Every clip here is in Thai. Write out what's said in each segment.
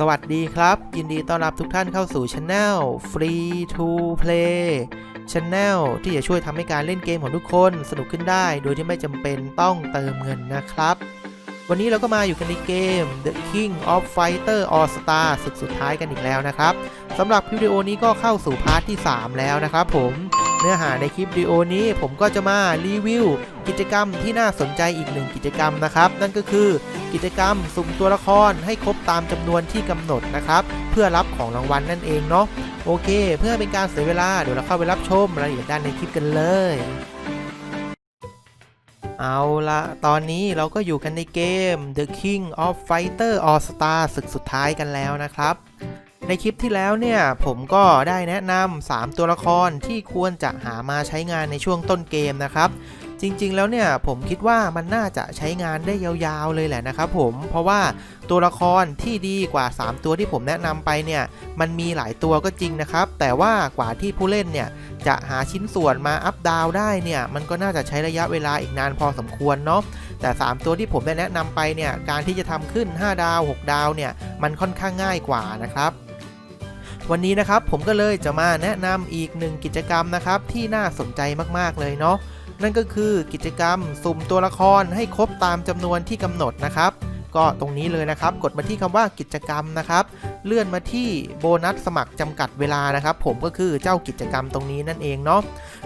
สวัสดีครับ ยินดีต้อนรับทุกท่านเข้าสู่ช anel Free to Play Channel ที่จะช่วยทำให้การเล่นเกมของทุกคนสนุกขึ้นได้ โดยที่ไม่จำเป็นต้องเติมเงินนะครับ วันนี้เราก็มาอยู่กันในเกม The King of Fighter All Star ศึกสุดท้ายกันอีกแล้วนะครับสำหรับวิดีโอนี้ก็เข้าสู่พาร์ทที่ 3 แล้วนะครับผม นื้อหาในคลิปวิดีโอนี้ ผมก็จะมารีวิว กิจกรรมที่น่าสนใจอีกหนึ่งกิจกรรมนะครับ นั่นก็คือกิจกรรมสุ่มตัวละครให้ครบตามจำนวนที่กำหนดนะครับ เพื่อรับของรางวัลนั่นเองเนาะโอเค เพื่อเป็นการเสียเวลาเดี๋ยวเราเข้าไปรับชมรายละเอียดด้านในคลิปกันเลยเอาละตอนนี้เราก็อยู่กันในเกม The King of Fighter All Star ศึกสุดท้ายกันแล้วนะครับ ในคลิปที่แล้วเนี่ยผมก็ได้แนะนำ3 ตัวละครที่ควรจะหามาใช้งานในช่วงต้นเกมนะครับ จริงๆแล้วเนี่ยผมคิดว่ามันน่าจะใช้งานได้ยาวๆเลยแหละนะครับผมเพราะว่าตัวละครที่ดีกว่า 3 ตัวที่ผมแนะนำไปเนี่ยมันมีหลายตัวก็จริงนะครับ แต่ว่ากว่าที่ผู้เล่นเนี่ยจะหาชิ้นส่วนมาอัปดาวได้เนี่ยมันก็น่าจะใช้ระยะเวลาอีกนานพอสมควรเนาะแต่ 3 ตัวที่ผมได้แนะนำไปเนี่ยการที่จะทำขึ้น 5 ดาว 6 ดาวเนี่ยมันค่อนข้างง่ายกว่านะครับ วันนี้นะครับผมก็เลยจะมาแนะนำอีกหนึ่งกิจกรรมนะครับที่น่าสนใจมากๆเลยเนาะนั่นก็คือกิจกรรมสุ่มตัวละครให้ครบตามจำนวนที่กำหนดนะครับ ก็ตรงนี้เลยนะครับ กดมาที่คำว่ากิจกรรมนะครับ เลื่อนมาที่โบนัสสมัครจำกัดเวลานะครับ ผมก็คือเจ้ากิจกรรมตรงนี้นั่นเองเนาะ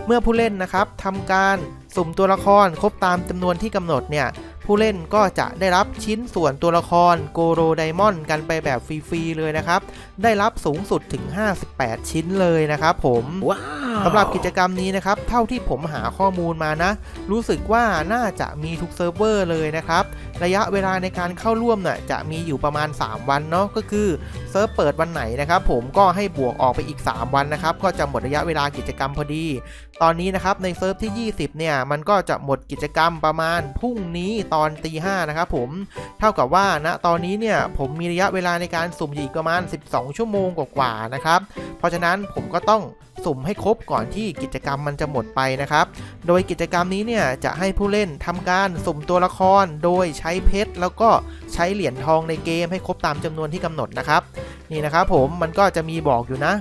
เมื่อผู้เล่นนะครับทำการสุ่มตัวละครครบตามจำนวนที่กำหนดเนี่ย ผู้เล่นก็จะได้รับชิ้นส่วนตัวละครโกโรไดมอนด์กันไปแบบฟรีๆเลยนะครับ ได้รับสูงสุดถึง 58 ชิ้นเลยนะครับผมว้าวสำหรับกิจกรรมนี้นะครับ เท่าที่ผมหาข้อมูลมานะ รู้สึกว่าน่าจะมีทุกเซิร์ฟเวอร์เลยนะครับ ระยะเวลาในการเข้าร่วมน่ะจะมีอยู่ประมาณ 3 วันเนาะก็คือเซิร์ฟเปิดวันไหนนะครับผมก็ให้บวกออกไปอีก 3 วันนะครับ ก็จะหมดระยะเวลากิจกรรมพอดี ตอนนี้นะครับในเซิร์ฟที่ 20 เนี่ย มันก็จะหมดกิจกรรมประมาณพรุ่งนี้ตอนตีห้านะครับผม เท่ากับว่าณตอนนี้เนี่ยผมมีระยะเวลาในการสุ่มอยู่อีกประมาณ 12 ชั่วโมงกว่าๆนะครับ เพราะฉะนั้นผมก็ต้องสุ่มให้ครบก่อนที่กิจกรรมมันจะหมดไปนะครับ โดยกิจกรรมนี้เนี่ยจะให้ผู้เล่นทำการสุ่มตัวละคร โดยใช้เพชร แล้วก็ใช้เหรียญทองในเกมให้ครบตามจำนวนที่กำหนดนะครับ นี่นะครับผมมันก็จะมีบอกอยู่นะ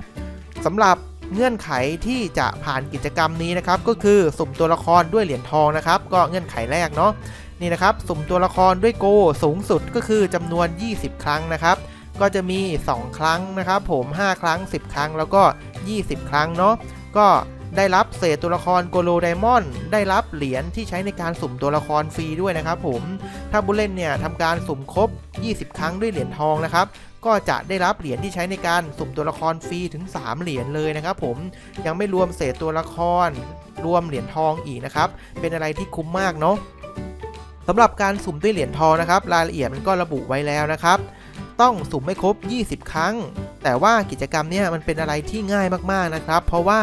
สำหรับ เงื่อนไขที่จะผ่านกิจกรรมนี้นะครับก็คือสุ่มตัวละครด้วยเหรียญทองนะครับ ก็เงื่อนไขแรกเนาะนี่นะครับสุ่มตัวละครด้วยโกสูงสุดก็คือจำนวน 20 ครั้งนะครับ ก็จะมี 2 ครั้งนะครับผม 5 ครั้ง 10 ครั้งแล้วก็ 20 ครั้งเนาะก็ได้รับเศษตัวละครโกโลไดมอนด์ได้รับเหรียญที่ใช้ในการสุ่มตัวละครฟรีด้วยนะครับผม ถ้าผู้เล่นเนี่ยทำการสุ่มครบ 20 ครั้งด้วยเหรียญทองนะครับ ก็จะได้รับเหรียญที่ใช้ในการสุ่มตัวละครฟรีถึง 3 เหรียญเลยนะครับผมยังไม่รวมเศษตัวละคร รวมเหรียญทองอีกนะครับ เป็นอะไรที่คุ้มมากเนาะสำหรับการสุ่มด้วยเหรียญทองนะครับ รายละเอียดมันก็ระบุไว้แล้วนะครับ ต้องสุ่มไม่ครบ 20 ครั้ง แต่ว่ากิจกรรมเนี่ยมันเป็นอะไรที่ง่ายมากๆนะครับ เพราะว่า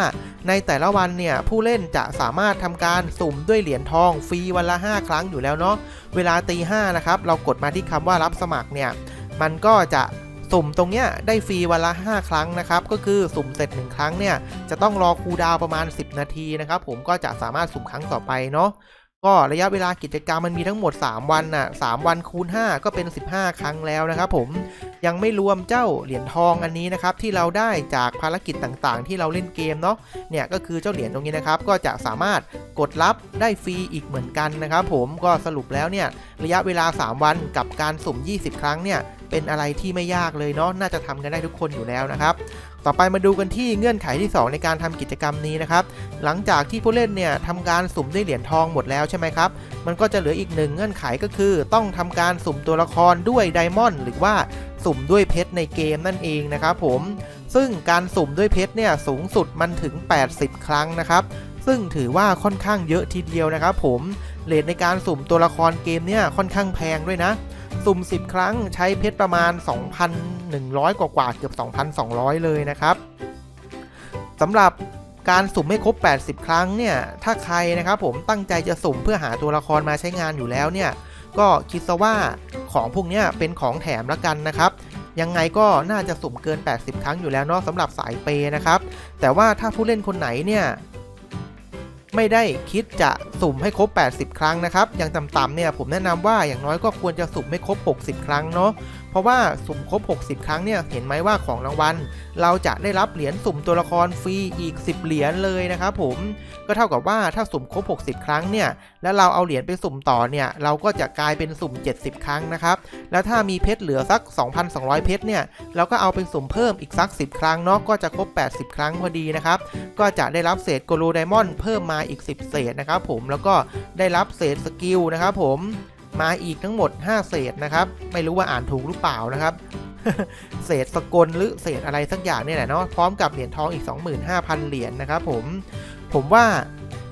ในแต่ละวันเนี่ยผู้เล่นจะสามารถทำการสุ่มด้วยเหรียญทองฟรีวันละ 5 ครั้งอยู่แล้วเนาะเวลาตีห้านะครับเรากดมาที่คำว่ารับสมัครเนี่ยมันก็จะ สุ่มตรงเนี้ยได้ฟรีวันละ 5 ครั้งนะครับ ก็คือสุ่มเสร็จ 1 ครั้งเนี่ยจะต้องรอคูดาวประมาณ 10 นาทีนะครับ ผมก็จะสามารถสุ่มครั้งต่อไปเนาะก็ระยะเวลากิจกรรมมันมีทั้งหมด 3 วันน่ะ3วันคูณ 5 ก็เป็น 15 ครั้งแล้วนะครับผมยังไม่รวมเจ้าเหรียญทองอันนี้นะครับที่เราได้จากภารกิจต่างๆ ที่เราเล่นเกมเนาะเนี่ยก็คือเจ้าเหรียญตรงนี้นะครับ ก็จะสามารถกดรับได้ฟรีอีกเหมือนกันนะครับผมก็สรุปแล้วเนี่ยระยะเวลา 3 วันกับการสุ่ม 20 ครั้งเนี่ย เป็นอะไรที่ไม่ยากเลยเนาะน่าจะทำกันได้ทุกคนอยู่แล้วนะครับ ต่อไปมาดูกันที่เงื่อนไขที่ 2 ในการทำกิจกรรมนี้นะครับ หลังจากที่ผู้เล่นเนี่ยทำการสุ่มได้เหรียญทองหมดแล้วใช่ไหมครับ มันก็จะเหลืออีกหนึ่งเงื่อนไขก็คือ ต้องทำการสุ่มตัวละครด้วยไดมอนด์หรือว่าสุ่มด้วยเพชรในเกมนั่นเองนะครับผม ซึ่งการสุ่มด้วยเพชรเนี่ยสูงสุดมันถึง 80 ครั้งนะครับซึ่งถือว่าค่อนข้างเยอะทีเดียวนะครับผม เลทในการสุ่มตัวละครเกมเนี่ยค่อนข้างแพงด้วยนะ สุ่ม 10 ครั้งใช้เพชรประมาณ 2,100 กว่ากว่าเกือบ 2,200 เลยนะครับสำหรับการสุ่มไม่ครบ 80 ครั้งเนี่ย ถ้าใครนะครับผมตั้งใจจะสุ่มเพื่อหาตัวละครมาใช้งานอยู่แล้วเนี่ย ก็คิดซะว่าของพวกนี้เป็นของแถมละกันนะครับ ยังไงก็น่าจะสุ่มเกิน 80 ครั้งอยู่แล้วเนาะสำหรับสายเปย์นะครับ แต่ว่าถ้าผู้เล่นคนไหนเนี่ย ไม่ได้คิดจะสุ่มให้ครบ 80 ครั้งนะครับ อย่างต่ำๆเนี่ยผมแนะนำว่าอย่างน้อยก็ควรจะสุ่มให้ครบ 60 ครั้งเนาะเพราะว่าสุ่มครบ 60 ครั้งเนี่ยเห็นไหมว่าของรางวัล เราจะได้รับเหรียญสุ่มตัวละครฟรีอีก 10 เหรียญเลยนะครับผมก็เท่ากับว่าถ้าสุ่มครบ 60 ครั้งเนี่ยแล้วเราเอาเหรียญไปสุ่มต่อเนี่ยเราก็จะกลายเป็นสุ่ม 70 ครั้งนะครับแล้วถ้ามีเพชรเหลือสัก 2,200 เพชรเนี่ยเราก็เอาไปสุ่มเพิ่มอีกสัก 10 ครั้งเนาะก็จะครบ 80 ครั้งพอดีนะครับก็จะได้รับเศษโกโลไดมอนด์เพิ่มมาอีก 10 เศษนะครับผมแล้วก็ได้รับเศษสกิลนะครับผม มาอีกทั้งหมด 5 เศษนะครับ ไม่รู้ว่าอ่านถูกหรือเปล่านะครับ เศษสกลหรือเศษอะไรสักอย่างเนี่ยแหละเนาะพร้อมกับเหรียญทองอีก 25,000 เหรียญนะครับผมผมว่า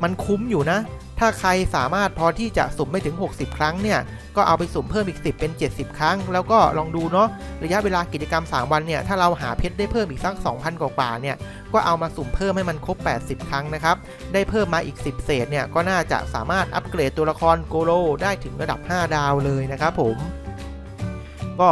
มันคุ้มอยู่นะ ถ้าใครสามารถพอที่จะสุ่มไม่ถึง 60 ครั้งเนี่ย ก็เอาไปสุ่มเพิ่มอีก 10 เป็น 70 ครั้ง แล้วก็ลองดูเนาะ ระยะเวลากิจกรรม 3 วันเนี่ย ถ้าเราหาเพชรได้เพิ่มอีกสัก 2,000 กว่าๆเนี่ย ก็เอามาสุ่มเพิ่มให้มันครบ 80 ครั้งนะครับ ได้เพิ่มมาอีก 10 เศษเนี่ย ก็น่าจะสามารถอัปเกรดตัวละครโกโลได้ถึงระดับ 5 ดาวเลยนะครับผม ก็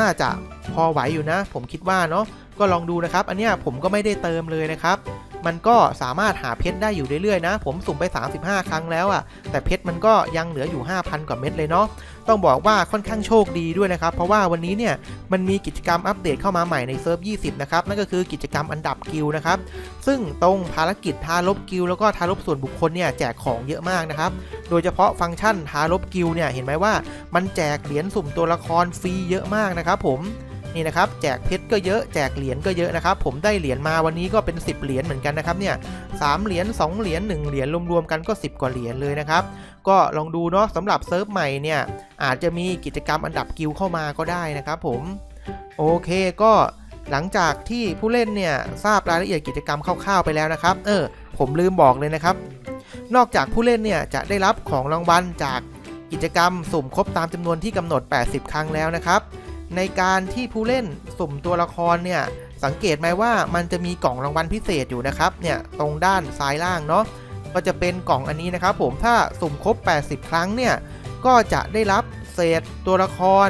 น่าจะพอไหวอยู่นะ ผมคิดว่าเนาะ ก็ลองดูนะครับ อันเนี้ยผมก็ไม่ได้เติมเลยนะครับ มันก็สามารถหาเพชรได้อยู่เรื่อยๆนะ ผมสุ่มไป 35 ครั้งแล้วอะ่ะ แต่เพชรมันก็ยังเหลืออยู่ 5,000 กว่าเม็ดเลยเนาะ ต้องบอกว่าค่อนข้างโชคดีด้วยนะครับ เพราะว่าวันนี้เนี่ยมันมีกิจกรรมอัปเดตเข้ามาใหม่ในเซิร์ฟ 20 นะครับ นั่นก็คือกิจกรรมอันดับกิลนะครับ ซึ่งตรงภารกิจทาลบกิลแล้วก็ทาลบส่วนบุคคลเนี่ยแจกของเยอะมากนะครับ โดยเฉพาะฟังก์ชันทาลบกิลเนี่ยเห็นไหมว่า มันแจกเหรียญสุ่มตัวละครฟรีเยอะมากนะครับผม นี่นะครับแจกเพชรก็เยอะแจกเหรียญก็เยอะนะครับผมได้เหรียญมาวันนี้ก็เป็น 10 เหรียญเหมือนกันนะครับเนี่ยสามเหรียญ2เหรียญ1เหรียญรวมๆกันก็ 10 กว่าเหรียญเลยนะครับก็ลองดูเนาะสำหรับเซิร์ฟใหม่เนี่ยอาจจะมีกิจกรรมอันดับกิลเข้ามาก็ได้นะครับผมโอเคก็หลังจากที่ผู้เล่นเนี่ยทราบรายละเอียดกิจกรรมคร่าวๆไปแล้วนะครับ เออ ผมลืมบอกเลยนะครับ นอกจากผู้เล่นเนี่ยจะได้รับของรางวัลจากกิจกรรมสุ่มครบตามจำนวนที่กำหนด 80 ครั้งแล้วนะครับ ในการที่ผู้เล่นสุ่มตัวละครเนี่ยสังเกตไหมว่ามันจะมีกล่องรางวัลพิเศษอยู่นะครับเนี่ยตรงด้านซ้ายล่างเนาะก็จะเป็นกล่องอันนี้นะครับผมถ้าสุ่มครบ 80 ครั้งเนี่ยก็จะได้รับเศษตัวละคร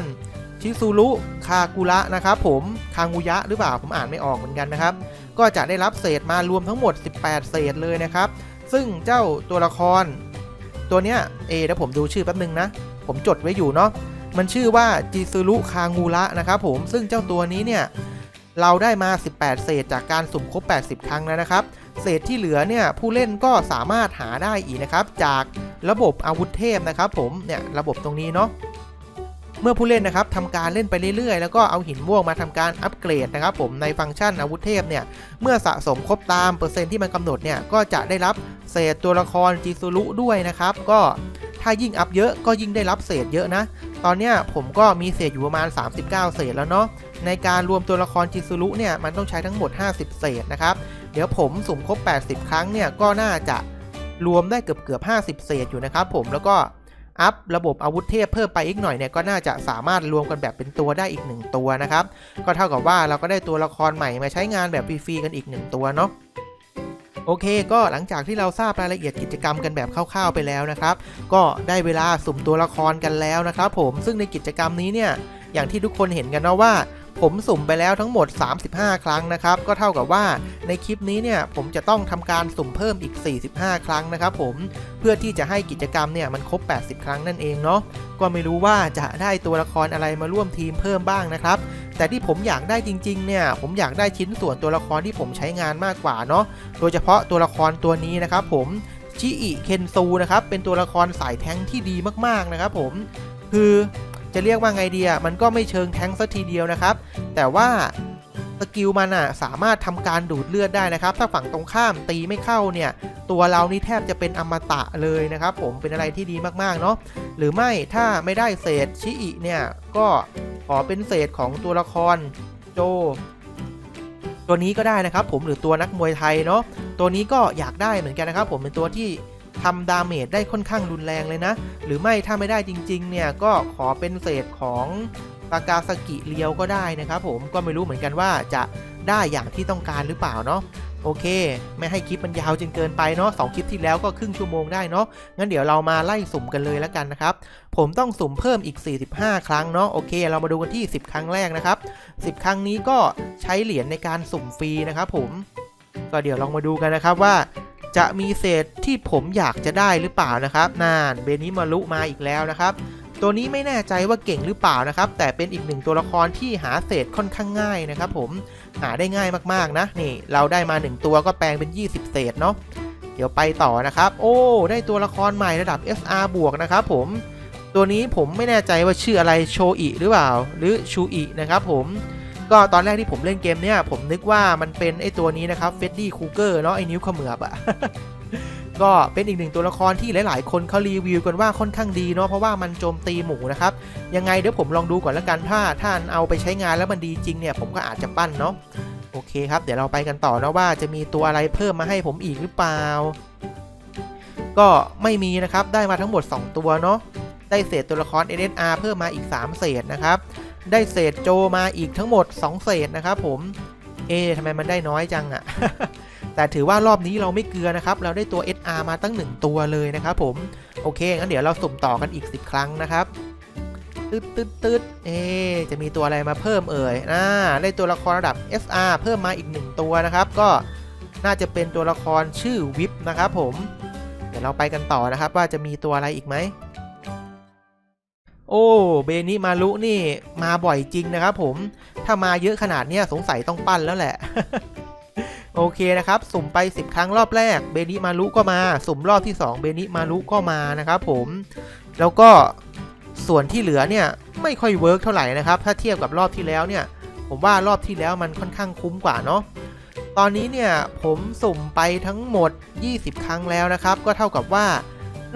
ชิซูรุคากุระนะครับผมคางูยะหรือเปล่าผมอ่านไม่ออกเหมือนกันนะครับ ก็จะได้รับเศษมารวมทั้งหมด 18 เศษเลยนะครับ ซึ่งเจ้าตัวละคร ตัวเนี้ยเอเดี๋ยวผมดูชื่อแป๊บนึงนะ ผมจดไว้อยู่เนาะ มันชื่อว่าจิซูรุคางูระนะครับผมซึ่งเจ้าตัวนี้เนี่ยเราได้มา 18 เศษจากการสุ่มครบ 80 ครั้งแล้วนะครับ เศษที่เหลือเนี่ยผู้เล่นก็สามารถหาได้อีกนะครับ จากระบบอาวุธเทพนะครับ ผมเนี่ยระบบตรงนี้เนาะเมื่อผู้เล่นนะครับทำการเล่นไปเรื่อยๆ แล้วก็เอาหินม่วงมาทำการอัปเกรดนะครับ ผมในฟังก์ชันอาวุธเทพเนี่ยเมื่อสะสมครบตามเปอร์เซ็นต์ที่มันกำหนดเนี่ยก็จะได้รับเศษตัวละครจิซูรุด้วยนะครับ ก็ ถ้ายิ่งอัพเยอะก็ยิ่งได้รับเศษเยอะนะ ตอนเนี้ยผมก็มีเศษอยู่ประมาณ 39 เศษแล้วเนาะ ในการรวมตัวละครจิซูรุเนี่ยมันต้องใช้ทั้งหมด 50 เศษนะครับ เดี๋ยวผมสุ่มครบ 80 ครั้งเนี่ยก็น่าจะรวมได้เกือบเกือบ 50 เศษอยู่นะครับผมแล้วก็อัพระบบอาวุธเทพเพิ่มไปอีกหน่อยเนี่ยก็น่าจะสามารถรวมกันแบบเป็นตัวได้อีก 1 ตัวนะครับ ก็เท่ากับว่าเราก็ได้ตัวละครใหม่มาใช้งานแบบฟรีๆกันอีก 1 ตัวเนาะ โอเค ก็หลังจากที่เราทราบรายละเอียดกิจกรรมกันแบบคร่าวๆไปแล้วนะครับ ก็ได้เวลาสุ่มตัวละครกันแล้วนะครับผมซึ่งในกิจกรรมนี้เนี่ยอย่างที่ทุกคนเห็นกันนะว่า ผมสุ่มไปแล้วทั้งหมด 35 ครั้งนะครับ ก็เท่ากับว่าในคลิปนี้เนี่ยผมจะต้องทำการสุ่มเพิ่มอีก 45 ครั้งนะครับผมเพื่อที่จะให้กิจกรรมเนี่ยมันครบ 80 ครั้งนั่นเองเนาะก็ไม่รู้ว่าจะได้ตัวละครอะไรมาร่วมทีมเพิ่มบ้างนะครับ แต่ที่ผมอยากได้จริงๆเนี่ยผมอยากได้ชิ้นส่วนตัวละครที่ผมใช้งานมากกว่าเนาะโดยเฉพาะตัวละครตัวนี้นะครับผมชิอิเคนซูนะครับเป็นตัวละครสายแท้งที่ดีมากๆนะครับผมคือจะเรียกว่าไงดีอะมันก็ไม่เชิงแท้งสัทีเดียวนะครับ แต่ว่าสกิลมันอะสามารถทำการดูดเลือดได้นะครับ ถ้าฝั่งตรงข้ามตีไม่เข้าเนี่ย ตัวเรานี่แทบจะเป็นอมตะเลยนะครับ ผมเป็นอะไรที่ดีมากๆเนาะหรือไม่ถ้าไม่ได้เศษชิอิเนี่ยก็ อเป็นเศษของตัวละครโจ ตัวนี้ก็ได้นะครับ ผมหรือตัวนักมวยไทยเนาะตัวนี้ก็อยากได้เหมือนกันนะครับ ผมเป็นตัวที่ทำดาเมจได้ค่อนข้างรุนแรงเลยนะ หรือไม่ถ้าไม่ได้จริง ๆ เนี่ย ก็ขอเป็นเศษของปากาสกิเรียวก็ได้นะครับ ผมก็ไม่รู้เหมือนกันว่าจะได้อย่างที่ต้องการหรือเปล่าเนาะ โอเค ไม่ให้คลิปมันยาวจนเกินไปเนาะสองคลิปที่แล้วก็ครึ่งชั่วโมงได้เนาะงั้นเดี๋ยวเรามาไล่สุ่มกันเลยแล้วกันนะครับ ผมต้องสุ่มเพิ่มอีก 45 ครั้งเนาะโอเค เรามาดูกันที่ 10 ครั้งแรกนะครับ 10 ครั้งนี้ก็ใช้เหรียญในการสุ่มฟรีนะครับผมก็เดี๋ยวลองมาดูกันนะครับว่า จะมีเศษที่ผมอยากจะได้หรือเปล่านะครับนานเบนิมารุมาอีกแล้วนะครับ ตัวนี้ไม่แน่ใจว่าเก่งหรือเปล่านะครับ แต่เป็นอีกหนึ่งตัวละครที่หาเศษค่อนข้างง่ายนะครับผมหาได้ง่ายมากๆนะนี่ เราได้มา 1 ตัวก็แปลงเป็น 20 เศษเนาะเดี๋ยวไปต่อนะครับ โอ้ ได้ตัวละครใหม่ระดับ SR บวกนะครับผมตัวนี้ผมไม่แน่ใจว่าชื่ออะไรโชอิหรือเปล่า หรือชูอินะครับผมก็ตอนแรกที่ผมเล่นเกมเนี่ยผมนึกว่ามันเป็นไอตัวนี้นะครับเฟดดี้คูเกอร์เนาะไอนิ้วขมือบอะ ก็เป็นอีกหนึ่งตัวละครที่หลาย ๆ คนเขารีวิวกันว่าค่อนข้างดีเนาะเพราะว่ามันโจมตีหมูนะครับยังไงเดี๋ยวผมลองดูก่อนแล้วกันถ้าถ้านเอาไปใช้งานแล้วมันดีจริงเนี่ยผมก็อาจจะปั้นเนาะโอเคครับเดี๋ยวเราไปกันต่อนะว่าจะมีตัวอะไรเพิ่มมาให้ผมอีกหรือเปล่า ก็ไม่มีนะครับได้มาทั้งหมด 2 ตัวเนาะได้เศษตัวละคร NSR เพิ่มมาอีก 3 เศษนะครับ ได้เศษโจมาอีกทั้งหมด 2 เศษนะครับผม เอ๊ทำไมมันได้น้อยจังอะ แต่ถือว่ารอบนี้เราไม่เกลือนะครับ เราได้ตัว SR มาตั้ง 1 ตัวเลยนะครับผม โอเค งั้นเดี๋ยวเราสุ่มต่อกันอีก 10 ครั้งนะครับ ตึ๊ดตึ๊ดตึ๊ดเอ๊จะมีตัวอะไรมาเพิ่มเอ่ยอ่าได้ตัวละครระดับ SR เพิ่มมาอีก 1 ตัวนะครับ ก็น่าจะเป็นตัวละครชื่อวิปนะครับผม เดี๋ยวเราไปกันต่อนะครับ ว่าจะมีตัวอะไรอีกไหมโอ้เบนิมารุนี่มาบ่อยจริงนะครับผม ถ้ามาเยอะขนาดนี้สงสัยต้องปั้นแล้วแหละ โอเคนะครับ สุ่มไป 10 ครั้งรอบแรกเบนิมารุก็มา สุ่มรอบที่ 2 เบนิมารุก็มานะครับผม แล้วก็ส่วนที่เหลือเนี่ยไม่ค่อยเวิร์กเท่าไหร่นะครับ ถ้าเทียบกับรอบที่แล้วเนี่ย ผมว่ารอบที่แล้วมันค่อนข้างคุ้มกว่าเนาะตอนนี้เนี่ยผมสุ่มไปทั้งหมด 20 ครั้งแล้วนะครับ ก็เท่ากับว่า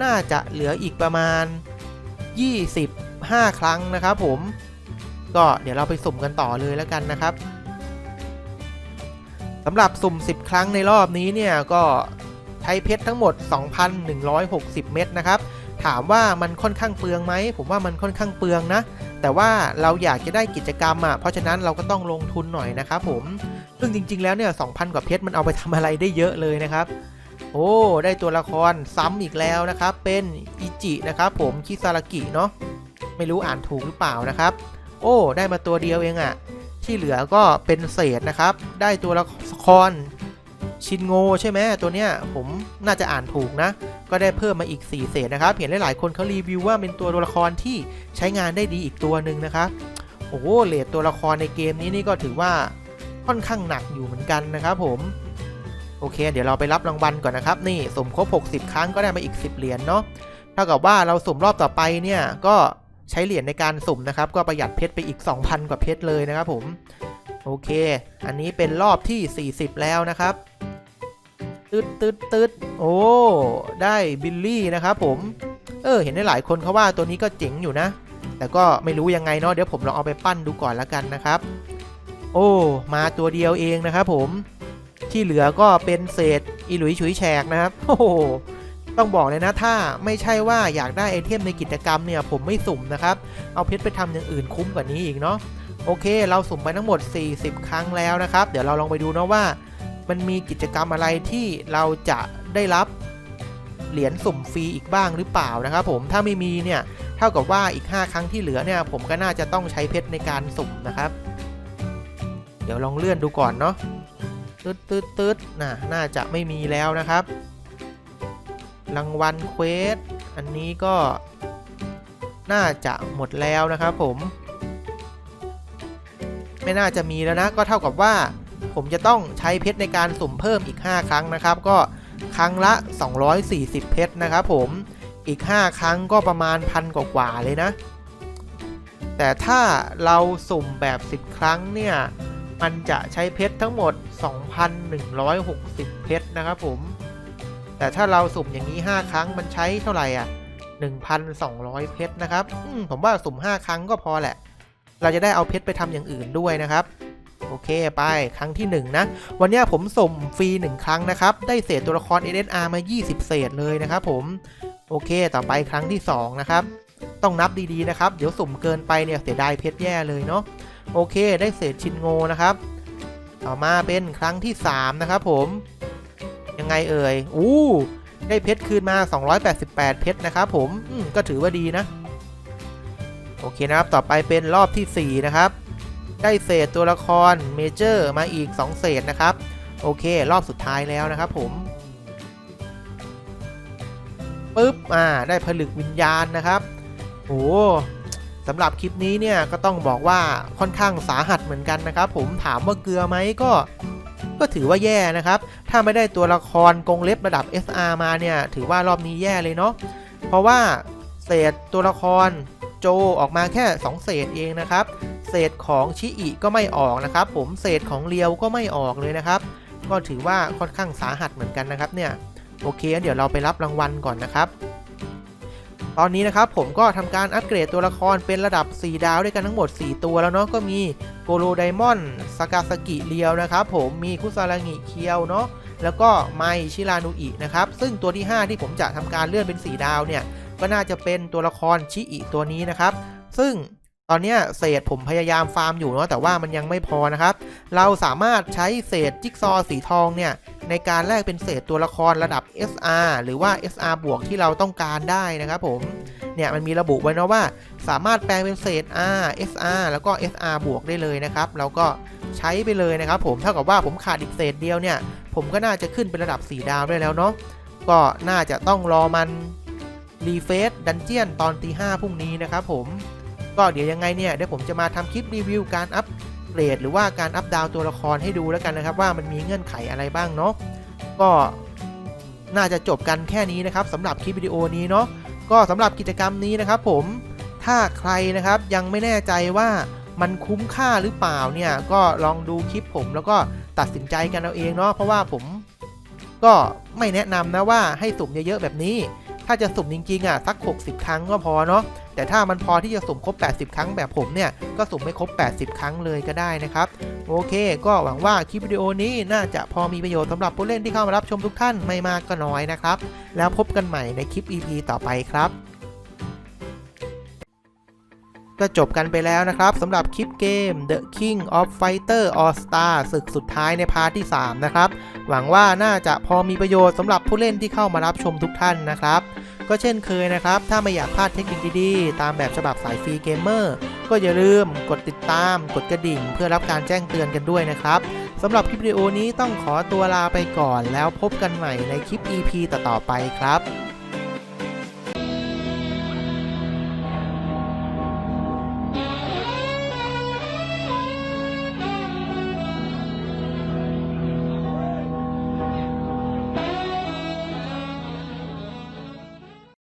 น่าจะเหลืออีกประมาณ 25 ครั้งนะครับผม ก็เดี๋ยวเราไปสุ่มกันต่อเลยแล้วกันนะครับ สำหรับสุ่ม 10 ครั้งในรอบนี้เนี่ยก็ใช้เพชรทั้งหมด 2,160 เม็ดนะครับ ถามว่ามันค่อนข้างเปลืองไหม ผมว่ามันค่อนข้างเปลืองนะ แต่ว่าเราอยากจะได้กิจกรรมอะ เพราะฉะนั้นเราก็ต้องลงทุนหน่อยนะครับผม ซึ่งจริง ๆ แล้วเนี่ย 2,000 กว่าเพชรมันเอาไปทำอะไรได้เยอะเลยนะครับ โอ้ ได้ตัวละครซ้ำอีกแล้วนะครับ เป็นอิจินะครับผม คิซารากิเนาะ ไม่รู้อ่านถูกหรือเปล่านะครับ โอ้ ได้มาตัวเดียวเองอะ่ะ ที่เหลือก็เป็นเศษนะครับ ได้ตัวละครชินโงใช่ไหมตัวเนี้ยผมน่าจะอ่านถูกนะ ก็ได้เพิ่มมาอีก 4 เศษนะครับ เห็นหลายๆคนเขารีวิวว่าเป็นตัวละครที่ใช้งานได้ดีอีกตัวหนึ่งนะครับ โอ้โหเลทตัวละครในเกมนี้นี่ก็ถือว่าค่อนข้างหนักอยู่เหมือนกันนะครับผม โอเค เดี๋ยวเราไปรับรางวัลก่อนนะครับ นี่สมครบ 60 ครั้งก็ได้มาอีก 10 เหรียญเนาะ เท่ากับว่าเราสมรอบต่อไปเนี่ยก็ ใช้เหรียญในการสุ่มนะครับ ก็ประหยัดเพชรไปอีก 2,000 กว่าเพชรเลยนะครับผม โอเค อันนี้เป็นรอบที่ 40 แล้วนะครับ ตึดตึดตึดโอ้ ได้บิลลี่นะครับผม เออ เห็นได้หลายคนเขาว่าตัวนี้ก็เจ๋งอยู่นะ แต่ก็ไม่รู้ยังไงเนาะ เดี๋ยวผมลองเอาไปปั้นดูก่อนละกันนะครับ โอ้ มาตัวเดียวเองนะครับผม ที่เหลือก็เป็นเศษอีหลุยฉุยแฉกนะครับ โอ้ ต้องบอกเลยนะถ้าไม่ใช่ว่าอยากได้ไอเทมในกิจกรรมเนี่ยผมไม่สุ่มนะครับ เอาเพชรไปทำอย่างอื่นคุ้มกว่านี้อีกเนาะโอเค เราสุ่มไปทั้งหมด 40 ครั้งแล้วนะครับ เดี๋ยวเราลองไปดูนะว่า มันมีกิจกรรมอะไรที่เราจะได้รับเหรียญสุ่มฟรีอีกบ้างหรือเปล่านะครับผมถ้าไม่มีเนี่ยเท่ากับว่าอีก 5 ครั้งที่เหลือเนี่ยผมก็น่าจะต้องใช้เพชรในการสุ่มนะครับ เดี๋ยวลองเลื่อนดูก่อนเนาะตืดตืดตืดน่ะน่าจะไม่มีแล้วนะครับ รางวัลเควส อันนี้ก็น่าจะหมดแล้วนะครับผม ไม่น่าจะมีแล้วนะ ก็เท่ากับว่า ผมจะต้องใช้เพชรในการสุ่มเพิ่มอีก 5 ครั้งนะครับ ก็ครั้งละ 240 เพชรนะครับผมอีก 5 ครั้งก็ประมาณพันกว่าๆเลยนะ แต่ถ้าเราสุ่มแบบ 10 ครั้งเนี่ย มันจะใช้เพชรทั้งหมด 2,160 เพชรนะครับผม แต่ถ้าเราสุ่มอย่างนี้ 5 ครั้งมันใช้เท่าไหร่อะ 1,200 เพชรนะครับอืผมว่าสุ่ม 5 ครั้งก็พอแหละ เราจะได้เอาเพชรไปทำอย่างอื่นด้วยนะครับโอเคไปครั้งที่ 1 นะ วันนี้ผมสุ่มฟรี 1 ครั้งนะครับ ได้เศษตัวละคร SSR มา 20 เศษเลยนะครับผม โอเคต่อไปครั้งที่ 2 นะครับ ต้องนับดีๆนะครับ เดี๋ยวสุ่มเกินไปเนี่ยเสียดายเพชรแย่เลยเนาะโอเค ได้เศษชินโงนะครับ ต่อมาเป็นครั้งที่ 3 นะครับผม ยังไงเอ่ยอู้ได้เพชรคืนมา 288 เพชรนะครับผมอืมก็ถือว่าดีนะ โอเคนะครับ ต่อไปเป็นรอบทีสี่ 4 นะครับ ได้เศษตัวละครเมเจอร์มาอีก 2 เศษนะครับ โอเค รอบสุดท้ายแล้วนะครับผมปึ๊บ อ่า ได้ผลึกวิญญาณนะครับโอ้สำหรับคลิปนี้เนี่ยก็ต้องบอกว่าค่อนข้างสาหัสเหมือนกันนะครับ ผมถามว่าเกลือไหมก็ ก็ถือว่าแย่นะครับ ถ้าไม่ได้ตัวละครกงเล็บระดับ SR มาเนี่ยถือว่ารอบนี้แย่เลยเนาะ เพราะว่าเศษตัวละครโจออกมาแค่ 2 เศษเองนะครับ เศษของชิอิก็ไม่ออกนะครับ ผมเศษของเลียวก็ไม่ออกเลยนะครับ ก็ถือว่าค่อนข้างสาหัสเหมือนกันนะครับเนี่ย โอเค เดี๋ยวเราไปรับรางวัลก่อนนะครับ ตอนนี้นะครับผมก็ทำการอัปเกรดตัวละครเป็นระดับ 4 ดาวด้วยกันทั้งหมด 4 ตัวแล้วเนาะก็มีโกโลไดมอนสากาสกิเรียวนะครับผมมีคุซารางิเคียวเนาะแล้วก็ไมชิรานุอินะครับซึ่งตัวที่ 5 ที่ผมจะทำการเลื่อนเป็น 4 ดาวเนี่ยก็น่าจะเป็นตัวละครชิอิตัวนี้นะครับ ซึ่ง ตอนนี้เศษผมพยายามฟาร์มอยู่เนาะแต่ว่ามันยังไม่พอนะครับ เราสามารถใช้เศษจิ๊กซอสีทองเนี่ยในการแลกเป็นเศษตัวละครระดับ SR หรือว่า SR บวกที่เราต้องการได้นะครับผมเนี่ยมันมีระบุไว้นะว่า สามารถแปลงเป็นเศษ R SR แล้วก็ SR บวกได้เลยนะครับเราก็ใช้ไปเลยนะครับ ผมเท่ากับว่าผมขาดอีกเศษเดียวเนี่ย ผมก็น่าจะขึ้นเป็นระดับ 4 ดาวได้แล้วเนาะก็น่าจะต้องรอมันรีเฟซดันเจียนตอนตีห้าพรุ่งนี้นะครับผม ก็เดี๋ยวยังไงเนี่ยเดี๋ยวผมจะมาทำคลิปรีวิวการอัปเกรดหรือว่าการอัปดาวตัวละครให้ดูแล้วกันนะครับว่ามันมีเงื่อนไขอะไรบ้างเนาะก็น่าจะจบกันแค่นี้นะครับสำหรับคลิปวิดีโอนี้เนาะก็สำหรับกิจกรรมนี้นะครับผมถ้าใครนะครับยังไม่แน่ใจว่ามันคุ้มค่าหรือเปล่าเนี่ยก็ลองดูคลิปผมแล้วก็ตัดสินใจกันเอาเองเนาะเพราะว่าผมก็ไม่แนะนำนะว่าให้สุ่มเยอะๆแบบนี้ ถ้าจะสุ่มจริงๆอะสัก 60 ครั้งก็พอเนาะแต่ถ้ามันพอที่จะสุ่มครบ 80 ครั้งแบบผมเนี่ย ก็สุ่มไม่ครบ 80 ครั้งเลยก็ได้นะครับ โอเค ก็หวังว่าคลิปวิดีโอนี้น่าจะพอมีประโยชน์สำหรับผู้เล่นที่เข้ามารับชมทุกท่านไม่มากก็น้อยนะครับ แล้วพบกันใหม่ในคลิป EP ต่อไปครับ ก็จบกันไปแล้วนะครับสำหรับคลิปเกม The King of Fighter All Star ศึกสุดท้ายในพาร์ทที่ 3 นะครับ หวังว่าน่าจะพอมีประโยชน์สำหรับผู้เล่นที่เข้ามารับชมทุกท่านนะครับ ก็เช่นเคยนะครับ ถ้าไม่อยากพลาดเทคนิคดีๆ ตามแบบฉบับสายฟรีเกมเมอร์ ก็อย่าลืมกดติดตาม กดกระดิ่ง เพื่อรับการแจ้งเตือนกันด้วยนะครับสำหรับคลิปวิดีโอนี้ต้องขอตัวลาไปก่อน แล้วพบกันใหม่ในคลิป EP ต่อๆไปครับ